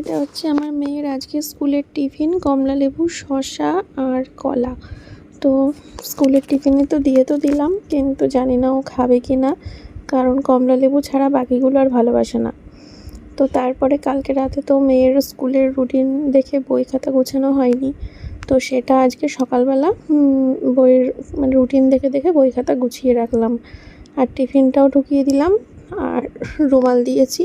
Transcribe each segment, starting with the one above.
এটা হচ্ছে আমার মেয়ের আজকে স্কুলের টিফিন, কমলা লেবু, শসা আর কলা। তো স্কুলের টিফিনে তো দিয়ে তো দিলাম, কিন্তু জানি না ও খাবে কি না, কারণ কমলা লেবু ছাড়া বাকিগুলো আর ভালোবাসে না। তো তারপরে কালকে রাতে তো মেয়ের স্কুলের রুটিন দেখে বই খাতা গোছানো হয়নি। তো সেটা আজকে সকালবেলা বইয়ের মানে রুটিন দেখে দেখে বই খাতা গুছিয়ে রাখলাম। আর টিফিনটাও ঢুকিয়ে দিলাম, আর রুমাল দিয়েছি।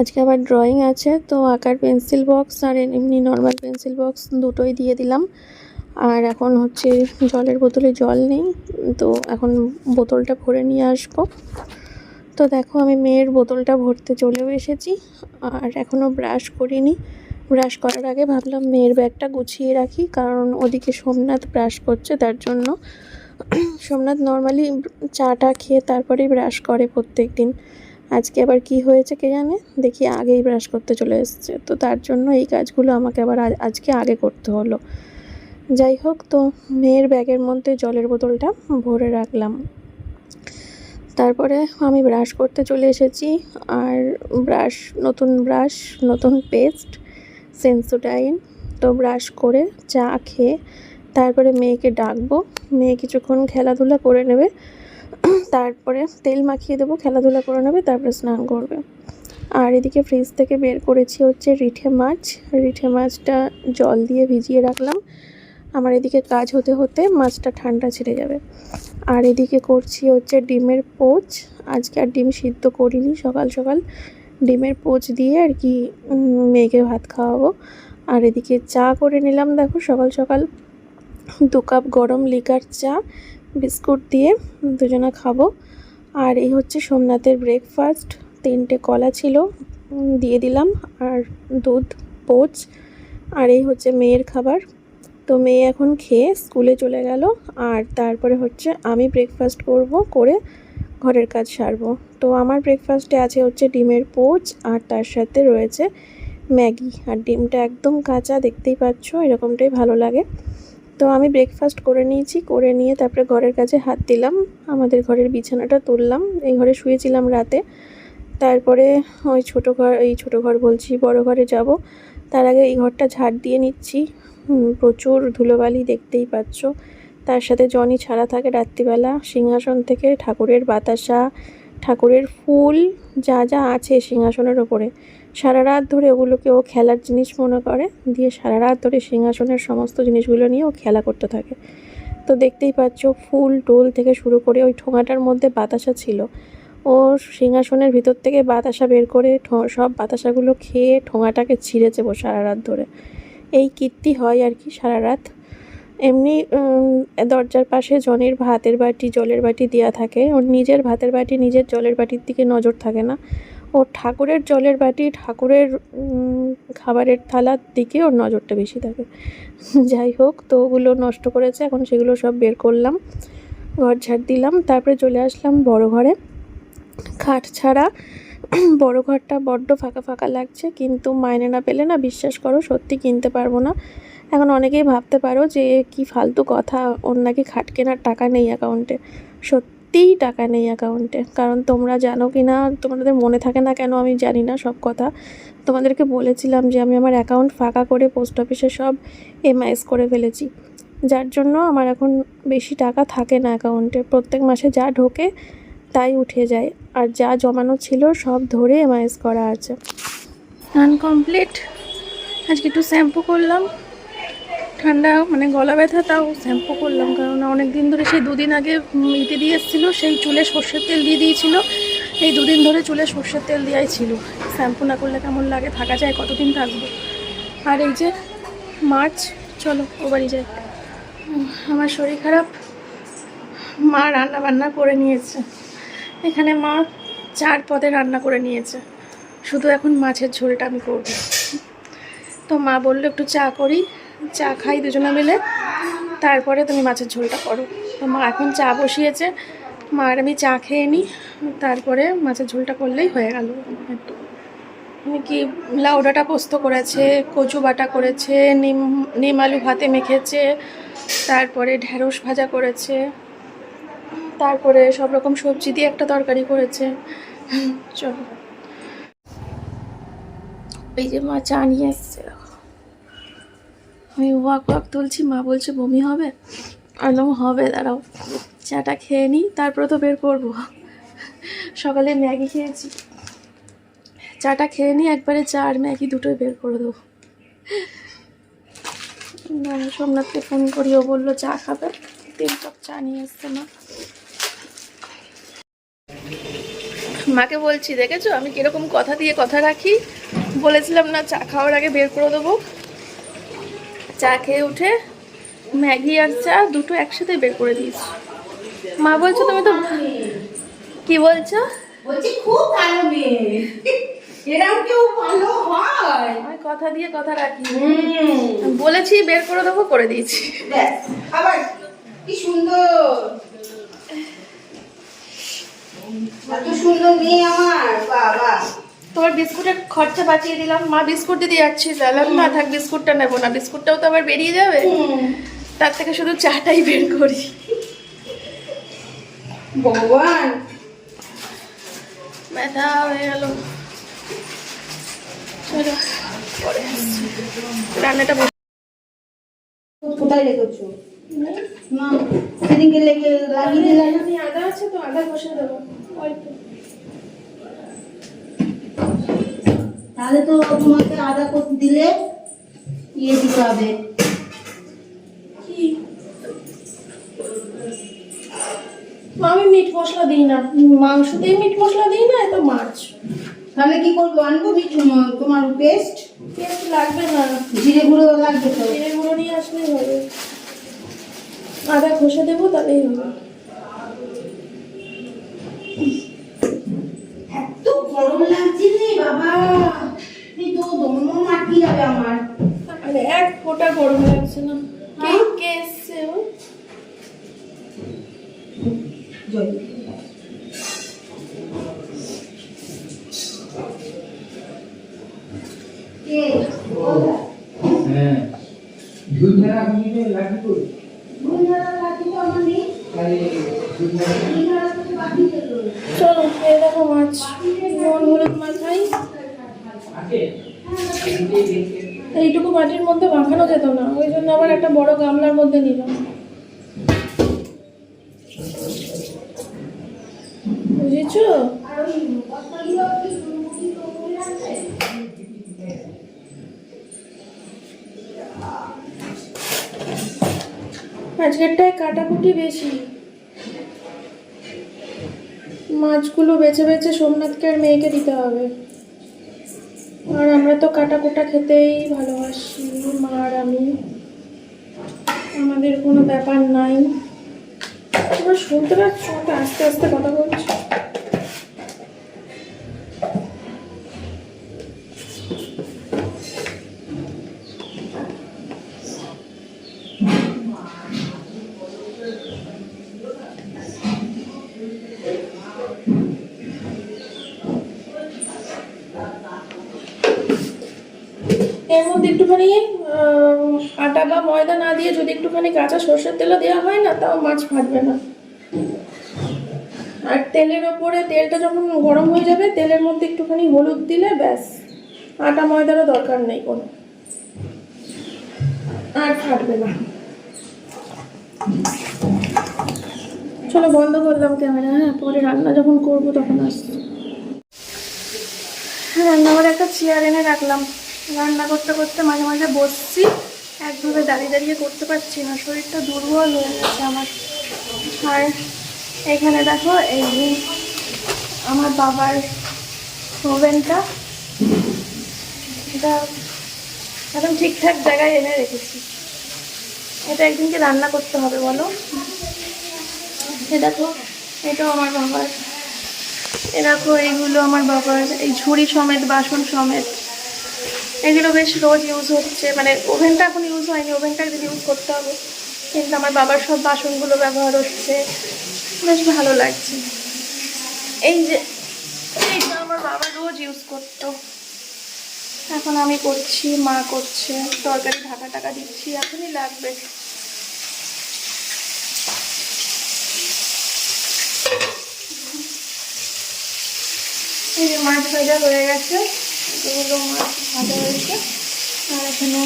আজকে আবার ড্রয়িং আছে, তো আঁকার পেন্সিল বক্স আর এমনি নর্মাল পেন্সিল বক্স দুটোই দিয়ে দিলাম। আর এখন হচ্ছে জলের বোতলে জল নেই, তো এখন বোতলটা ভরে নিয়ে আসব। তো দেখো আমি মেয়ের বোতলটা ভরতে চলেও এসেছি, আর এখনও ব্রাশ করিনি। ব্রাশ করার আগে ভাবলাম মেয়ের ব্যাগটা গুছিয়ে রাখি, কারণ ওদিকে সোমনাথ ব্রাশ করছে তার জন্য। সোমনাথ নর্মালি চাটা খেয়ে তারপরেই ব্রাশ করে প্রত্যেক দিন আজকে আবার কি হয়েছে কে জানে? দেখি আগেই ব্রাশ করতে চলে এসেছে। তো তার জন্য এই কাজগুলো আমাকে আবার আজ- আজকে আগে করতে হলো। যাই হোক, তো মেয়ের ব্যাগের মধ্যে জলের বোতলটা ভরে রাখলাম। তারপরে আমি ব্রাশ করতে চলে এসেছি আর ব্রাশ নতুন ব্রাশ নতুন পেস্ট সেন্সোডাইন তো ব্রাশ করে চা খেয়ে তারপরে মেয়েকে ডাকবো। মেয়ে কিছুক্ষণ খেলাধুলা করে নেবে। তারপরে তেল মাখিয়ে দেবো, খেলাধুলা করে নেবে, তারপরে স্নান করবে। আর এদিকে ফ্রিজ থেকে বের করেছি হচ্ছে রিঠে মাছ। রিঠে মাছটা জল দিয়ে ভিজিয়ে রাখলাম। আমার এদিকে কাজ হতে হতে মাছটা ঠান্ডা ছেড়ে যাবে। আর এদিকে করছি হচ্ছে ডিমের পোচ। আজকে আর ডিম সিদ্ধ করিনি, সকাল সকাল ডিমের পোচ দিয়ে আর কি মেয়েকে ভাত খাওয়াবো। আর এদিকে চা করে নিলাম, দেখো সকাল সকাল দু কাপ গরম লিকার চা। বিস্কুট দিয়ে দুজনে খাব। আর এই হচ্ছে সোমনাথের ব্রেকফাস্ট তিনটে কলা ছিল দিয়ে দিলাম। আর দুধ, পোচ। আর এই হচ্ছে মেয়ের খাবার। তো মেয়ে এখন খেয়ে স্কুলে চলে গেল। আর তারপরে হচ্ছে আমি ব্রেকফাস্ট করব, করে ঘরের কাজ সারবো। তো আমার ব্রেকফাস্টে আছে হচ্ছে ডিমের পোচ, আর তার সাথে রয়েছে ম্যাগি। আর ডিমটা একদম কাঁচা, দেখতেই পাচ্ছ, এরকমটাই ভালো লাগে। তো আমি ব্রেকফাস্ট করে নিয়েছি, করে নিয়ে তারপরে ঘরের কাছে হাত দিলাম। আমাদের ঘরের বিছানাটা তুললাম, এই ঘরে শুয়েছিলাম রাতে। তারপরে ওই ছোটো ঘর, এই ছোটো ঘর বলছি, বড় ঘরে যাব। তার আগে এই ঘরটা ঝাড় দিয়ে নিচ্ছি। প্রচুর ধুলোবালি দেখতেই পাচ্ছ। তার সাথে জনি ছাড়া থাকে রাত্রিবেলা। সিংহাসন থেকে ঠাকুরের বাতাসা, ঠাকুরের ফুল, যা যা আছে সিংহাসনের ওপরে। সারা রাত ধরে ওগুলোকে ও খেলার জিনিস মনে করে, দিয়ে সারা রাত ধরে সিংহাসনের সমস্ত জিনিসগুলো নিয়ে ও খেলা করতে থাকে। তো দেখতেই পাচ্ছ, ফুল টোল থেকে শুরু করে ওই ঠোঙাটার মধ্যে বাতাসা ছিল। ও সিংহাসনের ভিতর থেকে বাতাসা বের করে সব বাতাসাগুলো খেয়ে ঠোঙাটাকে ছিঁড়েছে ও সারা রাত ধরে। এই কীর্তি হয় আর কি সারা রাত। এমনি দরজার পাশে জনের ভাতের বাটি, জলের বাটি দেওয়া থাকে। ওর নিজের ভাতের বাটি নিজের জলের বাটির দিকে নজর থাকে না। ওর ঠাকুরের জলের বাটি ঠাকুরের খাবারের থালার দিকে ওর নজরটা বেশি থাকে। যাই হোক, তো ওগুলো নষ্ট করেছে, এখন সেগুলো সব বের করলাম, ঘর ঝাড় দিলাম, তারপরে চলে আসলাম বড় ঘরে। খাট ছাড়া বড় ঘরটা বড্ড ফাঁকা ফাঁকা লাগছে, কিন্তু মাইনে না পেলে না বিশ্বাস করো, সত্যি কিনতে পারব না। এখন অনেকেই ভাবতে পারো যে কি ফালতু কথা, ওর নাকি খাট কেনার টাকা নেই অ্যাকাউন্টে সত্যিই টাকা নেই অ্যাকাউন্টে কারণ তোমরা জানো কি না, তোমাদের মনে থাকে না কেন আমি জানি না সব কথা। তোমাদেরকে বলেছিলাম যে আমি আমার অ্যাকাউন্ট ফাঁকা করে পোস্ট অফিসে সব এমআইএস করে ফেলেছি। যার জন্য আমার এখন বেশি টাকা থাকে না অ্যাকাউন্টে প্রত্যেক মাসে যা ঢোকে তাই উঠে যায়। আর যা জমানো ছিল সব ধরে এমআইএস করা আছে। স্নান কমপ্লিট আজকে একটু শ্যাম্পু করলাম। ঠান্ডা মানে গলা ব্যথা, তাও শ্যাম্পু করলাম। কারণ অনেক দিন ধরে সেই দুদিন আগে ইতে দিয়ে এসেছিল, সেই চুলে সর্ষের তেল দিয়ে দিয়েছিলো। এই দুদিন ধরে চুলে সর্ষের তেল দেওয়াই ছিল। শ্যাম্পু না করলে কেমন লাগে, থাকা যায়, কতদিন থাকব? আর এই যে মার্চ চলো ও বাড়ি যাই। আমার শরীর খারাপ। মা রান্না বান্না করে নিয়েছে। এখানে মা চার পদে রান্না করে নিয়েছে। শুধু এখন মাছের ঝোলটা আমি করব। তো মা বলল, একটু চা করি। চা খাই দুজনে মিলে। তারপরে তুমি মাছের ঝোলটা করো। তো মা এখন চা বসিয়েছে। মা আর আমি চা খেয়ে নিই তারপরে মাছের ঝোলটা করলেই হয়ে গেল। আমি কি লাউ ডাঁটা পোস্ত করেছে, কচু বাটা করেছে, নিম নিম আলু ভাতে মেখেছে, তারপরে ঢ্যাঁড়স ভাজা করেছে, তারপরে সব রকম সবজি দিয়ে একটা তরকারি করেছে। চলো। এই যে মা চা নিয়ে এসছে। আমি ওয়াক ওয়াক তুলছি, মা বলছে, বমি হবে? একদম হবে, দাঁড়াও। চাটা খেয়ে নিই, তারপরে তো বের করব। সকালে ম্যাগি খেয়েছি। চাটা খেয়ে নিই একবারে চা আর ম্যাগি দুটোই বের করে দেবো। না সোমনাথকে ফোন করি, ও বলল, চা খাবে? তিন কাপ চা নিয়ে এসছে মা। মাকে বলছি, দেখেছ? আমি কীরকম কথা দিয়ে কথা রাখি? বলেছিলাম না, চা খাওয়ার আগে বের করে দেবো। চা খেয়ে উঠে ম্যাগি আর চা দুটো একসাথে বের করে দিয়েছি। মা বলছো তুমি তো কি বলছো? বলছি খুব ভালো মেয়ে। এরকম কেউ ভালো হয়। আমি কথা দিয়ে কথা রাখি। বলেছি বের করে দেবো করে দিয়েছি। আবার কি সুন্দর। এত সুন্দর মেয়ে আমার বাবা। তোমার বিস্কুটের খরচা বাঁচিয়ে দিলাম। মা বিস্কুট দিতে যাচ্ছি তাহলে না থাক বিস্কুটটা নেব না। বিস্কুটটাও তো আবার বেরিয়ে যাবে। তার থেকে শুধু চাটাই বের করি। ভগবান। ব্যথা হয়ে গেল। চলো পরে রান্নাটা কোথায় রেখেছো? না সেদিনকে লেগে লাগিয়ে দিলাম। আদা আছে তো আদা বসে দেবো। অল্প। তাহলে তো তোমাকে আদা করতে দিলে ইয়ে দিতে হবে। আমি মিট মশলা দিই না। মাংসতেই মিট মশলা দিই না এত মাছ। তাহলে কি করব? আনব মিঠ তোমার পেস্ট? পেস্ট লাগবে না। জিরে গুঁড়ো লাগবে তো। জিরে গুঁড়ো নিয়ে আসলেই হবে। আদা ঘষে দেবো তাহলেই হবে। এত গরম লাগছে রে বাবা। তো দম মাটি যাবে আমার? আরে এক ফোঁটা গরম লাগছে না। কে কে এসছে ও? জয় কে? হ্যাঁ। লাগি লাগি তো আমার নেই তাই বাকি চলো এই দেখো মাছ। নুন হলুদ মাখাই আছে? এইটুকু মাটির মধ্যে মাখানো যেত না, ওই জন্য আবার একটা বড় গামলার মধ্যে নিলাম। বুঝেছ? আজকেরটায় কাটাকুটি বেশি। মাছগুলো বেছে বেছে সোমনাথকে আর মেয়েকে দিতে হবে। আর আমরা তো কাটা কুটা খেতেই ভালোবাসি মা আর আমি। আমাদের কোনো ব্যাপার নাই। তোমরা শুনতে পাচ্ছ? আস্তে আস্তে কথা বলছি এর মধ্যে একটুখানি আহ, আটা বা ময়দা না দিয়ে যদি একটুখানি কাঁচা সর্ষের তেলও দেওয়া হয় না, তাও মাছ ফাটবে না। আর তেলের ওপরে তেলটা যখন গরম হয়ে যাবে, তেলের মধ্যে একটুখানি হলুদ দিলে ব্যাস, আটা ময়দারও দরকার নেই কোনো। আর ফাটবে না। চলো বন্ধ করলাম ক্যামেরা হ্যাঁ পরে রান্না যখন করব তখন আসছি। রান্নাঘরে একটা চেয়ার এনে রাখলাম। রান্না করতে করতে মাঝে মাঝে বসছি। একভাবে দাঁড়িয়ে দাঁড়িয়ে করতে পারছি না, শরীরটা দুর্বল হয়ে গেছে আমার। আর এখানে দেখো, এই আমার বাবার ওভেনটা, এটা একদম ঠিকঠাক জায়গায় এনে রেখেছি। এটা একদিনকে রান্না করতে হবে, বলো। এ দেখো, এটাও আমার বাবার। এ দেখো, এইগুলো আমার বাবার, এই ঝুড়ি সমেত, বাসন সমেত। এগুলো বেশ রোজ ইউজ হচ্ছে। মানে ওভেনটা এখন ইউজ হয়নি ওভেনটা একদিন ইউজ করতে হবে। কিন্তু আমার বাবার সব বাসনগুলো ব্যবহার হচ্ছে। বেশ ভালো লাগছে। এই যে এইটা আমার বাবা রোজ ইউজ করতো। এখন আমি করছি, মা করছে, তরকারি ঢাকা টাকা দিচ্ছি, এখনই লাগবে। এই যে মাছ ভাজা হয়ে গেছে। এগুলো মাছ ভাজা হয়েছে। আর এখানে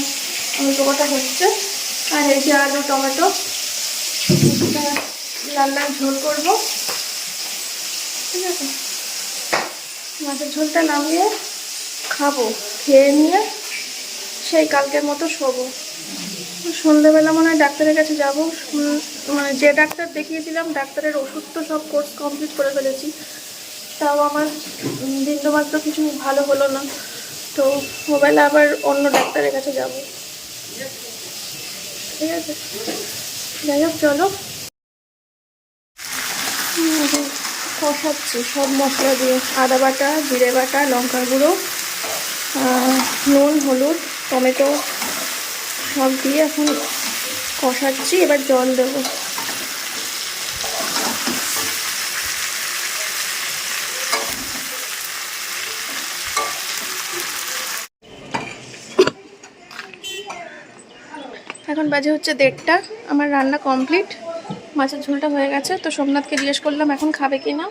অল্প কটা হচ্ছে। আর এই যে আলু, টমেটো লাল লাল ঝোল করব। ঠিক আছে? মাছের ঝোলটা নামিয়ে খাব, খেয়ে নিয়ে সেই কালকের মতো শোবো। সন্ধ্যেবেলা মনে হয় ডাক্তারের কাছে যাব। মানে যে ডাক্তার দেখিয়েছিলাম ডাক্তারের ওষুধ তো সব কোর্স কমপ্লিট করে ফেলেছি। তাও আমার বিন্দুমাত্র কিছু ভালো হলো না। তো মোবাইলে আবার অন্য ডাক্তারের কাছে যাব। ঠিক আছে? যাই হোক, চলো। কষাচ্ছি সব মশলা দিয়ে। আদা বাটা, জিরে বাটা, লঙ্কার গুঁড়ো নুন, হলুদ, টমেটো সব দিয়ে এখন কষাচ্ছি। এবার জল দেবো। এখন বাজে হচ্ছে দেড়টা। আমার রান্না কমপ্লিট। মাছের ঝোলটা হয়ে গেছে। তো সোমনাথকে জিজ্ঞেস করলাম, এখন খাবে কি না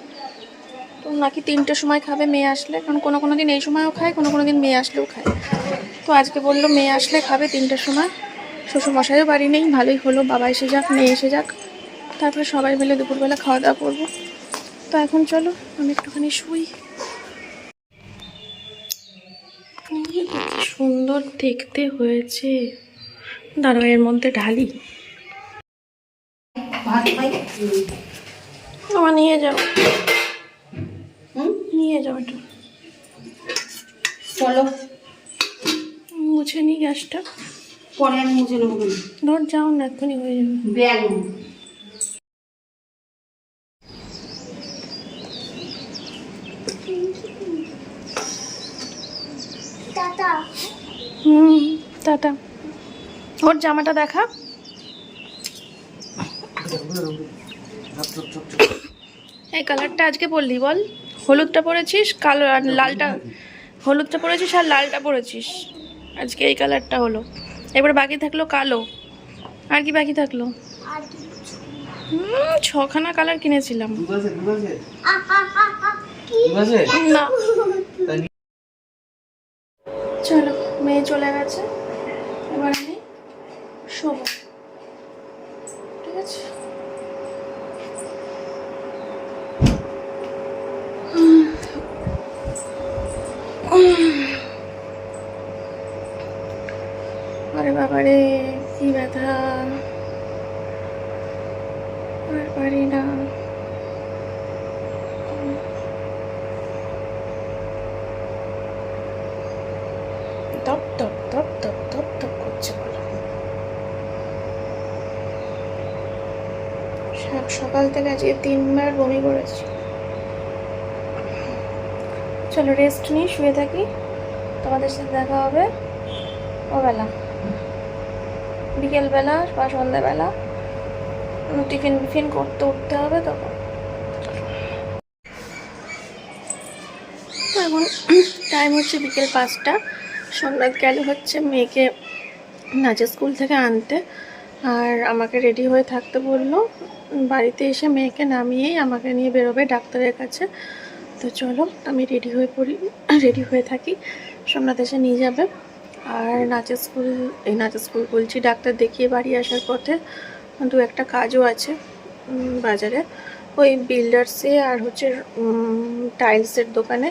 তো নাকি তিনটের সময় খাবে, মেয়ে আসলে। কারণ কোনো কোনো দিন এই সময়ও খায়, কোনো কোনো দিন মেয়ে আসলেও খায়। তো আজকে বলল, মেয়ে আসলে খাবে তিনটের সময়। শ্বশুরমশাইও বাড়ি নেই, ভালোই হলো। বাবা এসে যাক, মেয়ে এসে যাক। তারপরে সবাই মিলে দুপুরবেলা খাওয়া দাওয়া করব। তো এখন চলো, আমি একটুখানি শুই। সুন্দর দেখতে হয়েছে। দাঁড়া এর মধ্যে ঢালি। আমার নিয়ে যাও। হুম? নিয়ে যাও একটু চলো। মুছে নি গ্যাসটা। পরে আমি মুছে নেব ধর যাও না এক্ষুনি হয়ে যাবে। ব্যাগ। হুম টাটা। ওর জামাটা দেখা। এই কালারটা আজকে পরলি বল। হলুদটা পরেছিস, কালো আর লালটা, হলুদটা পরেছিস আর লালটা পরেছিস। আজকে এই কালারটা হলো। এবার বাকি থাকল কালো। আর কি বাকি থাকল? ছখানা কালার কিনেছিলাম। না। চলো, মেয়ে চলে গেছে। এবার আমি শোবো ঠিক আছে? আরে বাবারে কি ব্যথা আর পারি না টপ টপ টপ টপ টপ টপ করছে বলো সা- সকাল থেকে আজকে তিনবার বমি করেছি। চলো রেস্ট নিই শুয়ে থাকি। তোমাদের সাথে দেখা হবে ওবেলা বিকেলবেলা বা সন্ধ্যাবেলা। টিফিন বিফিন করতে উঠতে হবে তখন। এখন টাইম হচ্ছে বিকেল পাঁচটা। সন্ধ্যা গেল হচ্ছে মেয়েকে নাচের স্কুল থেকে আনতে। আর আমাকে রেডি হয়ে থাকতে বলল, বাড়িতে এসে মেয়েকে নামিয়েই আমাকে নিয়ে বেরোবে ডাক্তারের কাছে। তো চলো, আমি রেডি হয়ে পড়ি রেডি হয়ে থাকি। সোমনাথ এসে নিয়ে যাবে। আর নাচের স্কুল এই নাচের স্কুল বলছি, ডাক্তার দেখিয়ে বাড়ি আসার পথে দু একটা কাজও আছে বাজারে। ওই বিল্ডার্সে আর হচ্ছে টাইলসের দোকানে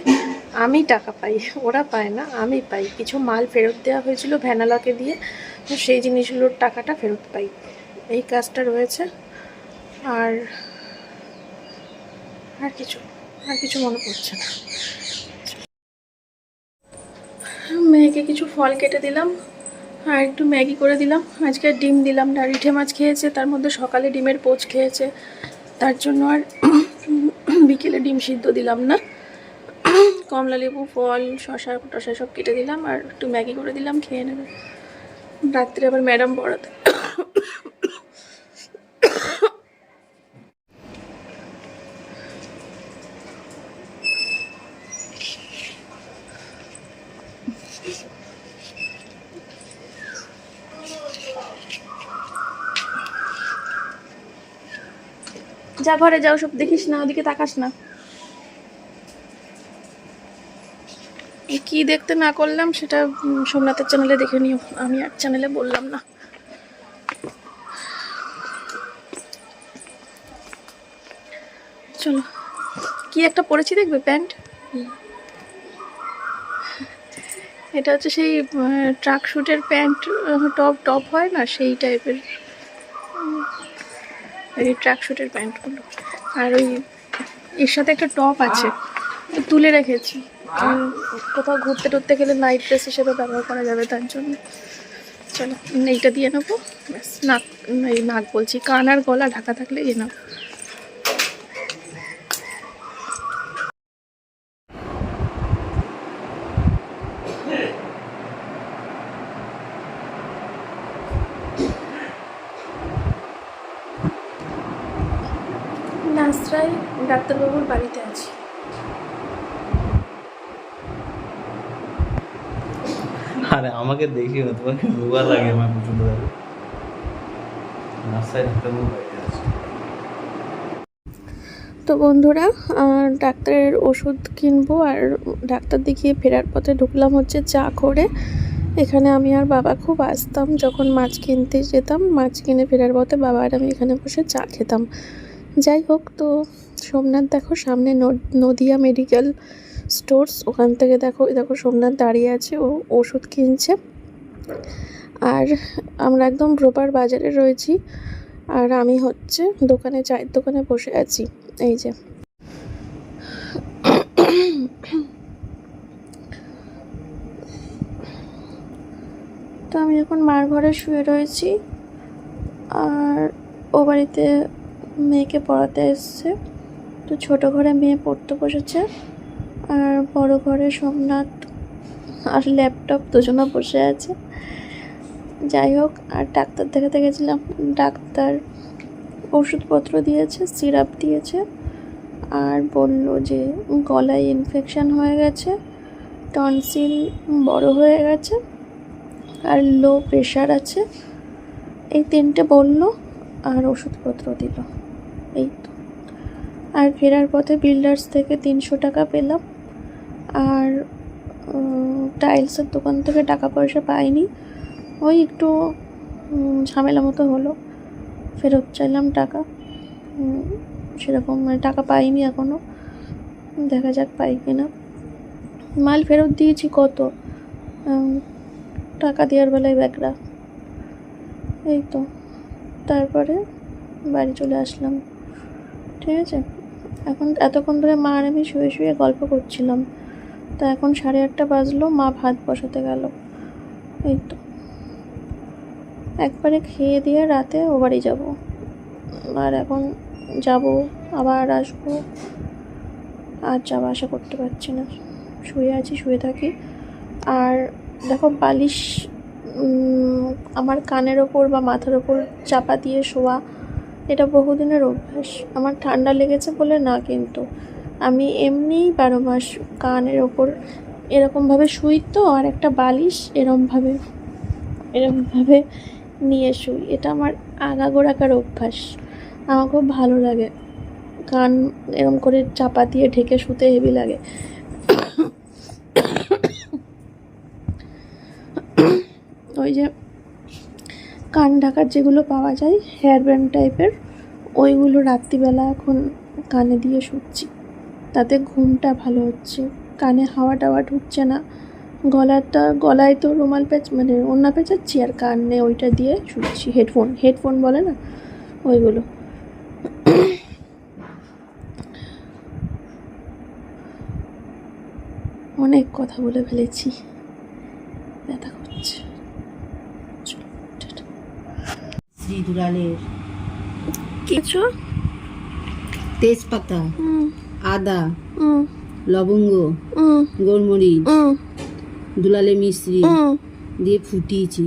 আমি টাকা পাই, ওরা পায় না, আমি পাই। কিছু মাল ফেরত দেওয়া হয়েছিল ভ্যানালাকে দিয়ে। সেই জিনিসগুলোর টাকাটা ফেরত পাই। এই কাজটা রয়েছে। আর আর কিছু আর কিছু মনে পড়ছে না। মেয়েকে কিছু ফল কেটে দিলাম, আর একটু ম্যাগি করে দিলাম। আজকে ডিম দিলাম না রিঠে মাছ খেয়েছে, তার মধ্যে সকালে ডিমের পোচ খেয়েছে। তার জন্য আর বিকেলে ডিম সিদ্ধ দিলাম না। কমলা লেবু ফল শশা টশা সব কেটে দিলাম, আর একটু ম্যাগি করে দিলাম, খেয়ে নেবে। রাত্রে আবার ম্যাডাম পড়াতে। যা ঘরে যাও সব দেখিস না ওদিকে তাকাস না। কি দেখতে না করলাম সেটা সোমনাথের চ্যানেলে দেখে নিও। আমি আর চ্যানেলে বললাম না। চলো। কি একটা পরেছি দেখবে, প্যান্ট? এটা হচ্ছে সেই ট্রাক শুটের প্যান্ট টপ টপ হয় না, সেই টাইপের। এই ট্রাক শুটের প্যান্টগুলো। আর ওই, এর সাথে একটা টপ আছে, তুলে রেখেছি। কোথাও ঘুরতে টুরতে গেলে নাইট ড্রেস হিসেবে ব্যবহার করা যাবে তার জন্য। চলো, এইটা দিয়ে নেব। ব্যাস, নাক, এই নাক বলছি, কান আর গলা ঢাকা থাকলে এ নাও নাসরাই ডাক্তারবাবুর বাড়িতে আছি আরে দেখি তোমাকে লাগে আমার প্রচণ্ড রাস্তায় বাড়িতে তো বন্ধুরা ডাক্তারের ওষুধ কিনবো আর ডাক্তার দেখিয়ে ফেরার পথে ঢুকলাম হচ্ছে চা করে। এখানে আমি আর বাবা খুব আসতাম, যখন মাছ কিনতে যেতাম, মাছ কিনে ফেরার পথে বাবা আর আমি এখানে বসে চা খেতাম। যাই হোক, তো সোমনাথ দেখো সামনে নদিয়া মেডিকেল স্টোরস, ওখান থেকে দেখো দেখো সোমনাথ দাঁড়িয়ে আছে, ও ওষুধ কিনছে। আর আমরা একদম প্রপার বাজারে রয়েছি। আর আমি হচ্ছে দোকানে চায়ের দোকানে বসে আছি। এই যে। তো আমি এখন মার ঘরে শুয়ে রয়েছি। আর ও বাড়িতে মেয়েকে পড়াতে এসছে। তো ছোট ঘরে মেয়ে পড়তে বসেছে। আর বড় ঘরে সোমনাথ আর ল্যাপটপ দুজনে বসে আছে। যাই হোক, আর ডাক্তার দেখাতে গেছিলাম। ডাক্তার ওষুধপত্র দিয়েছে, সিরাপ দিয়েছে, আর বলল যে গলায় ইনফেকশান হয়ে গেছে টনসিল বড় হয়ে গেছে, আর লো প্রেশার আছে। এই তিনটে বলল আর ওষুধপত্র দিল। এই তো। আর ফেরার পথে বিল্ডার্স থেকে তিনশো টাকা পেলাম। আর টাইলসের দোকান থেকে টাকা পয়সা পাইনি। ওই একটু ঝামেলা মতো হলো। ফেরত চাইলাম টাকা। সেরকম মানে টাকা পাইনি এখনও দেখা যাক পাই কিনা। মাল ফেরত দিয়েছি কত? টাকা দেওয়ার বেলায় ব্যাগরা এই তো। তারপরে বাড়ি চলে আসলাম। ঠিক আছে? এখন এতক্ষণ ধরে মা আর আমি শুয়ে শুয়ে গল্প করছিলাম। তা এখন সাড়ে আটটা বাজলো, মা ভাত বসাতে গেল। এই তো। একবারে খেয়ে দিয়ে রাতে ও বাড়ি যাব। আর এখন যাব, আবার আসব। আর যাওয়া আসা করতে পারছি না। শুয়ে আছি, শুয়ে থাকি। আর দেখো বালিশ আমার কানের ওপর বা মাথার ওপর চাপা দিয়ে শোয়া, এটা বহুদিনের অভ্যাস। আমার ঠান্ডা লেগেছে বলে না কিন্তু। আমি এমনিই বারো মাস কানের ওপর এরকমভাবে শুই তো, আর একটা বালিশ এরমভাবে এরমভাবে নিয়ে শুই। এটা আমার আগাগোড়াকার অভ্যাস। আমার খুব ভালো লাগে। কান এরম করে চাপা দিয়ে ঢেকে শুতে হেভি লাগে। ওই যে কান ঢাকার যেগুলো পাওয়া যায় হেয়ার ব্যান্ড টাইপের ওইগুলো রাত্রিবেলা এখন কানে দিয়ে শুচ্ছি। তাতে ঘুমটা ভালো হচ্ছে। কানে হাওয়া টাওয়া ঢুকছে না। গলাটা গলায় তো রুমাল পেঁচ মানে ওড়না পেঁচাচ্ছি আর কানে ওইটা দিয়ে শুচ্ছি হেডফোন হেডফোন বলে না? ওইগুলো। অনেক কথা বলে ফেলেছি। ব্যথা করছে। শ্রী কিছু? তেজপাতা আদা লবঙ্গ গোলমরিচ দুলালে মিশ্রি দিয়ে ফুটিয়েছি।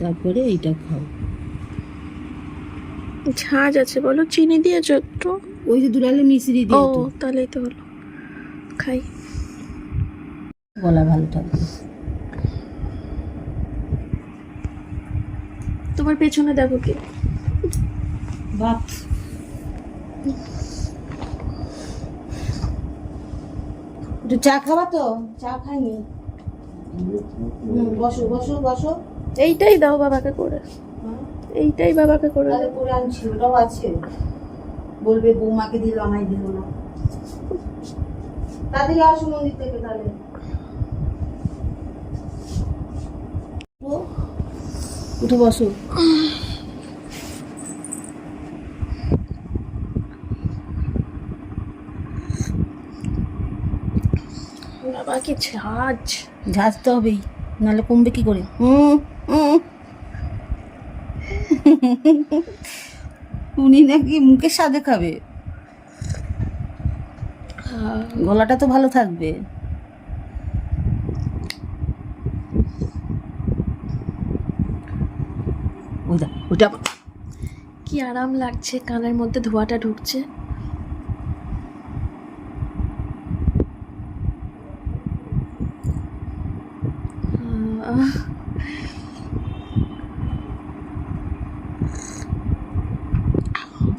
তারপরে এইটা খাও। ঝাঁজ আছে বলো চিনি দিয়েছ একটু? ওই যে দুলালে মিশ্রি দিয়ে তো তাহলেই তো হলো। খাই। গলা ভালো থাকবে। তোমার পেছনে দেখো কি? বাপ। একটু চা খাবা তো? চা খাইনি। বসো বসো বসো। এইটাই দাও বাবাকে করে। হ্যাঁ? এইটাই বাবাকে করে তাহলে দাও। করে আনছি আছে। বলবে বৌমাকে দিল আমায় দিল না। তাড়াতাড়ি আসো মন্দির থেকে তাহলে। উঠে বসো। বাবা কি ঝাঁজ ঝাঁজতে হবেই নাহলে কমবে কি করে। উনি নাকি মুখের স্বাদে খাবে। গলাটা তো ভালো থাকবে। ওইটা ওইটা কি আরাম লাগছে কানের মধ্যে ধোঁয়াটা ঢুকছে আহ,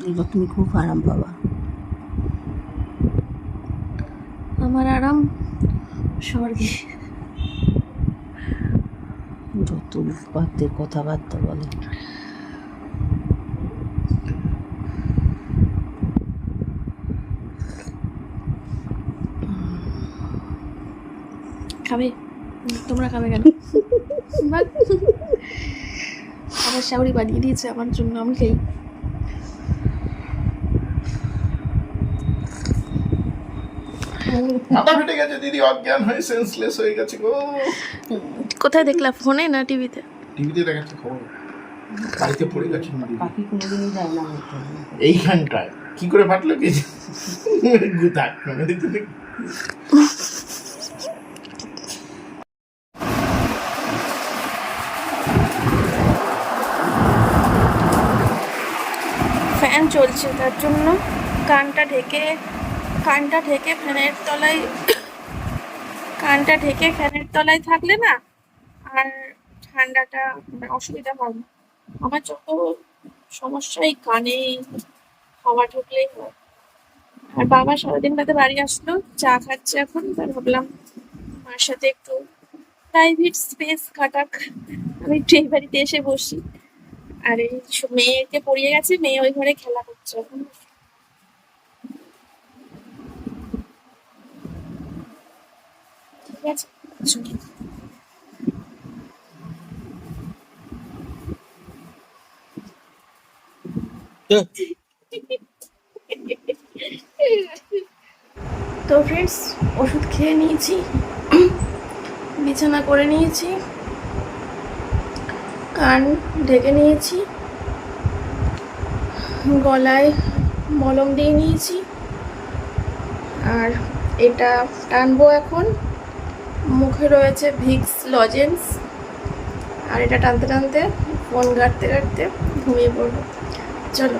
এবার তুমি খুব আরাম পাবা। আমার আরাম? স্বর্গে। যত বাদ্যের কথাবার্তা বলে। খাবে? তোমরা খাবে কেন। আমার শাওরি বানিয়ে দিয়েছে আমার জন্য আমি খেই মাথা ফেটে গেছে দিদি অজ্ঞান হয়ে সেন্সলেস হয়ে গেছে গো। কোথায় দেখলা? ফোনে না টিভিতে? টিভিতে দেখাচ্ছে খবর। বাড়িতে পড়ে গেছে না দিদি। পাখি কোনোদিনই যায় না এইখানটায়। কি করে ফাটলো কি দেখতে দেখ ফ্যান চলছে তার জন্য কানটা ঢেকে কানটা ঢেকে ফ্যানের তলায়, কানটা ঢেকে ফ্যানের তলায় থাকলে না আর ঠান্ডাটা মানে অসুবিধা হয় না। আমার যত সমস্যাই কানে হাওয়া ঢুকলেই হয়। আর বাবা সারাদিন বাদে বাড়ি আসলো, চা খাচ্ছে এখন তাই ভাবলাম মার সাথে একটু প্রাইভেট স্পেস কাটাক। আমি এই বাড়িতে এসে বসি। আর এই মেয়েকে পড়িয়ে গেছে, মেয়ে ওই ঘরে খেলা করছে। এখন তো ফ্রেন্ডস ওষুধ খেয়ে নিয়েছি। বিছানা করে নিয়েছি। কান ঢেকে নিয়েছি। গলায় মলম দিয়ে নিয়েছি। আর এটা টানবো এখন। মুখে রয়েছে ভিক্স লজেন্স। আর এটা টানতে টানতে ফোন ঘাটতে ঘাটতে ঘুমিয়ে পড়ব। চলো।